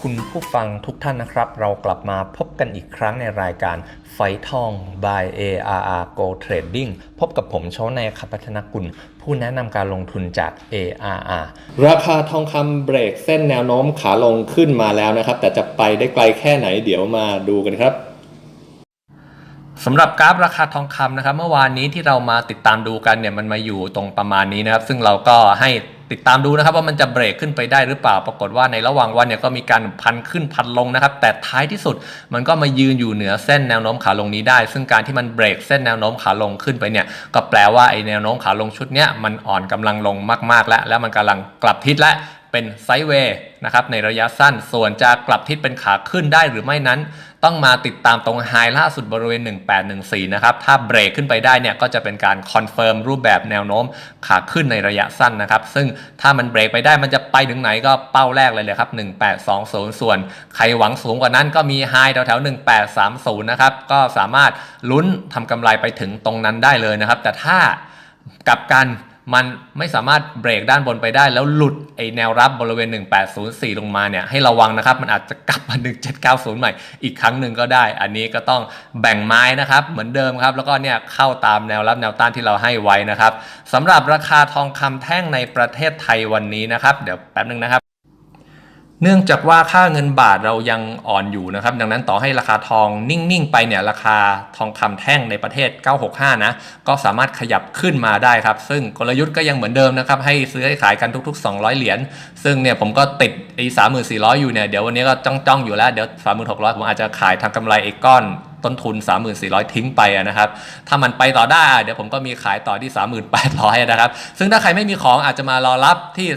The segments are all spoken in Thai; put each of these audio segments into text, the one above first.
คุณผู้ฟังทุกท่านนะครับ เรากลับมาพบกันอีกครั้งในรายการไฟทอง by ARR Go Trading พบกับผมโชว์ในขับพัฒนกุล ผู้แนะนำการลงทุนจาก ARR ราคาทองคำเบรกเส้นแนวโน้มขาลงขึ้นมาแล้วนะครับ แต่จะไปได้ไกลแค่ไหนเดี๋ยวมาดูกันครับสำหรับกราฟราคาทองคำนะครับ เมื่อวานนี้ที่เรามาติดตามดูกันเนี่ยมันมาอยู่ตรงประมาณนี้นะครับ ซึ่งเราก็ให้ ติดตามดูนะครับว่ามันจะเบรกขึ้นไปได้หรือเปล่า ปรากฏว่าในระหว่างวันเนี่ยก็มีการพันขึ้นพันลงนะครับ แต่ท้ายที่สุดมันก็มายืนอยู่เหนือเส้นแนวโน้มขาลงนี้ได้ ซึ่งการที่มันเบรกเส้นแนวโน้มขาลงขึ้นไปเนี่ย ก็แปลว่าไอแนวโน้มขาลงชุดเนี้ยมันอ่อนกำลังลงมาก ๆ แล้ว แล้วมันกำลังกลับทิศแล้ว เป็นไซด์เวย์นะครับในระยะสั้น ส่วนจะกลับทิศเป็นขาขึ้นได้หรือไม่นั้น ต้องมาติดตามตรงไฮล่าสุดบริเวณ 1814 นะครับ ถ้าเบรกขึ้นไปได้เนี่ยก็จะเป็นการคอนเฟิร์มรูปแบบแนวโน้มขาขึ้นในระยะสั้นนะครับ ซึ่งถ้ามันเบรกไปได้มันจะไปถึงไหนก็เป้าแรกเลยเลยครับ 1820 ส่วนใครหวังสูงกว่านั้นก็มีไฮแถวๆ 1830 นะครับ ก็สามารถลุ้นทำกำไรไปถึงตรงนั้นได้เลยนะครับ แต่ถ้ากลับกัน มันไม่สามารถเบรกด้านบนไปได้ แล้วหลุดไอแนวรับบริเวณ 1804 ลงมาเนี่ยให้ระวังนะครับ มันอาจจะกลับมา 1790 ใหม่อีกครั้งหนึ่งก็ได้ อันนี้ก็ต้องแบ่งไม้นะครับ เหมือนเดิมครับ แล้วก็เนี่ยเข้าตามแนวรับแนวต้านที่เราให้ไว้นะครับสำหรับราคาทองคำแท่งในประเทศไทยวันนี้นะครับ เดี๋ยวแป๊บนึงนะครับ เนื่องจากว่าค่าเงินบาทเรายังอ่อนอยู่นะครับ ดังนั้นต่อให้ราคาทองนิ่ง ๆ ไปเนี่ยราคาทองคำแท่งในประเทศ 965 นะ ก็สามารถขยับขึ้นมาได้ครับ ซึ่งกลยุทธ์ก็ยังเหมือนเดิมนะครับ ให้ซื้อให้ขายกันทุก ๆ 200 เหรียญ ซึ่งเนี่ยผมก็ติดไอ้3400อยู่เนี่ย เดี๋ยววันนี้ก็จ้องๆอยู่แล้ว เดี๋ยว3600ผมอาจจะขายทางกำไรไอ้ก้อน ต้นทุน 3400 ทิ้งไปนะครับ ถ้ามันไปต่อได้ เดี๋ยวผมก็มีขายต่อที่ 3800 นะครับ ซึ่งถ้าใครไม่มีของอาจจะมารอรับที่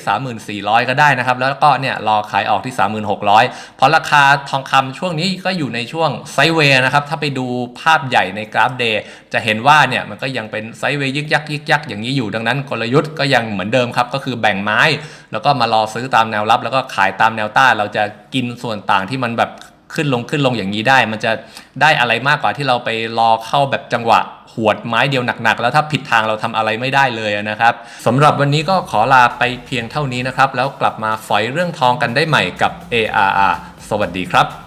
3400 ก็ได้นะครับ แล้วก็เนี่ยรอขายออกที่ 3600 เพราะราคาทองคำช่วงนี้ก็อยู่ในช่วงไซเวย์นะครับ ถ้าไปดูภาพใหญ่ในกราฟเดย์จะเห็นว่าเนี่ยมันก็ยังเป็นไซเวย์ยึกยักยึกยักอย่างนี้อยู่ ดังนั้นกลยุทธ์ก็ยังเหมือนเดิมครับ ก็คือแบ่งไม้ แล้วก็มารอซื้อตามแนวรับ แล้วก็ขายตามแนวต้าน เราจะกินส่วนต่างที่มันแบบ ขึ้นลงขึ้นลงอย่างนี้ได้ มันจะได้อะไรมากกว่าที่เราไปรอเข้าแบบจังหวะหวดไม้เดียวหนักๆ แล้วถ้าผิดทางเราทำอะไรไม่ได้เลยนะครับสำหรับวันนี้ก็ขอลาไปเพียงเท่านี้นะครับ แล้วกลับมาฝอยเรื่องทองกันได้ใหม่กับ ARR สวัสดีครับ